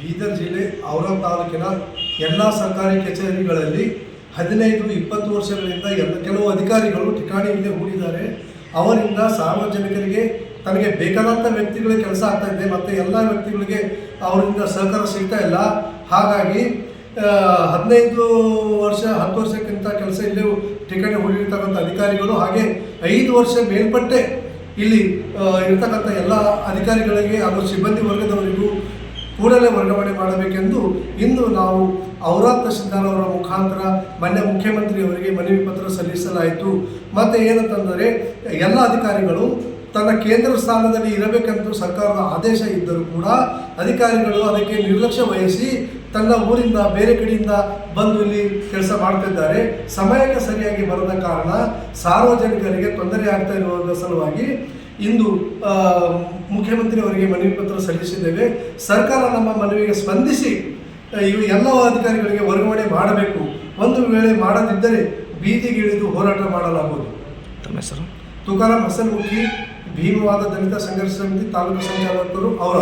ಬೀದರ್ ಜಿಲ್ಲೆ ಅವರ ತಾಲೂಕಿನ ಎಲ್ಲ ಸರ್ಕಾರಿ ಕಚೇರಿಗಳಲ್ಲಿ ಹದಿನೈದು, ಇಪ್ಪತ್ತು ವರ್ಷಗಳಿಂದ ಎಲ್ಲ ಕೆಲವು ಅಧಿಕಾರಿಗಳು ಠಿಕಾಣಿಯಲ್ಲಿ ಹೂಡಿದ್ದಾರೆ. ಅವರಿಂದ ಸಾರ್ವಜನಿಕರಿಗೆ ತನಗೆ ಬೇಕಾದಂಥ ವ್ಯಕ್ತಿಗಳಿಗೆ ಕೆಲಸ ಆಗ್ತಾ ಇದೆ. ಮತ್ತು ಎಲ್ಲ ವ್ಯಕ್ತಿಗಳಿಗೆ ಅವರಿಂದ ಸಹಕಾರ ಸಿಗ್ತಾ ಇಲ್ಲ. ಹಾಗಾಗಿ ಹದಿನೈದು ವರ್ಷ, ಹತ್ತು ವರ್ಷಕ್ಕಿಂತ ಕೆಲಸ ಇಲ್ಲಿ ಠಿಕಾಣಿ ಹೂಡಿರ್ತಕ್ಕಂಥ ಅಧಿಕಾರಿಗಳು ಹಾಗೆ ಐದು ವರ್ಷ ಮೇಲ್ಪಟ್ಟೆ ಇಲ್ಲಿ ಇರ್ತಕ್ಕಂಥ ಎಲ್ಲ ಅಧಿಕಾರಿಗಳಿಗೆ ಹಾಗೂ ಸಿಬ್ಬಂದಿ ವರ್ಗದವರಿಗೂ ಕೂಡಲೇ ವರ್ಗಾವಣೆ ಮಾಡಬೇಕೆಂದು ಇಂದು ನಾವು ಔರಾತ್ನ ಸಿದ್ದಾರವರ ಮುಖಾಂತರ ಮಾನ್ಯ ಮುಖ್ಯಮಂತ್ರಿಯವರಿಗೆ ಮನವಿ ಪತ್ರ ಸಲ್ಲಿಸಲಾಯಿತು. ಮತ್ತು ಏನಂತಂದರೆ, ಎಲ್ಲ ಅಧಿಕಾರಿಗಳು ತನ್ನ ಕೇಂದ್ರ ಸ್ಥಾನದಲ್ಲಿ ಇರಬೇಕೆಂದು ಸರ್ಕಾರದ ಆದೇಶ ಇದ್ದರೂ ಕೂಡ ಅಧಿಕಾರಿಗಳು ಅದಕ್ಕೆ ನಿರ್ಲಕ್ಷ್ಯ ವಹಿಸಿ ತನ್ನ ಊರಿಂದ ಬೇರೆ ಕಡೆಯಿಂದ ಬಂದು ಇಲ್ಲಿ ಕೆಲಸ ಮಾಡ್ತಿದ್ದಾರೆ. ಸಮಯಕ್ಕೆ ಸರಿಯಾಗಿ ಬರದ ಕಾರಣ ಸಾರ್ವಜನಿಕರಿಗೆ ತೊಂದರೆ ಆಗ್ತಾ ಇರುವ ಸಲುವಾಗಿ ಇಂದು ಮುಖ್ಯಮಂತ್ರಿಯವರಿಗೆ ಮನವಿ ಪತ್ರ ಸಲ್ಲಿಸಿದ್ದೇವೆ. ಸರ್ಕಾರ ನಮ್ಮ ಮನವಿಗೆ ಸ್ಪಂದಿಸಿ ಇವು ಎಲ್ಲ ಅಧಿಕಾರಿಗಳಿಗೆ ವರ್ಗಾವಣೆ ಮಾಡಬೇಕು. ಒಂದು ವೇಳೆ ಮಾಡದಿದ್ದರೆ ಬೀದಿಗಿಳಿದು ಹೋರಾಟ ಮಾಡಲಾಗುವುದು. ತಮ್ಮ ಹೆಸರು? ತುಕಾರಾಂ ಹಸನ್ಮುಖಿ ಭೀಮವಾದ ದಲಿತ ಸಂಘರ್ಷ ಸಮಿತಿ ತಾಲೂಕು ಸಂಚಾಲಕರು ಅವರ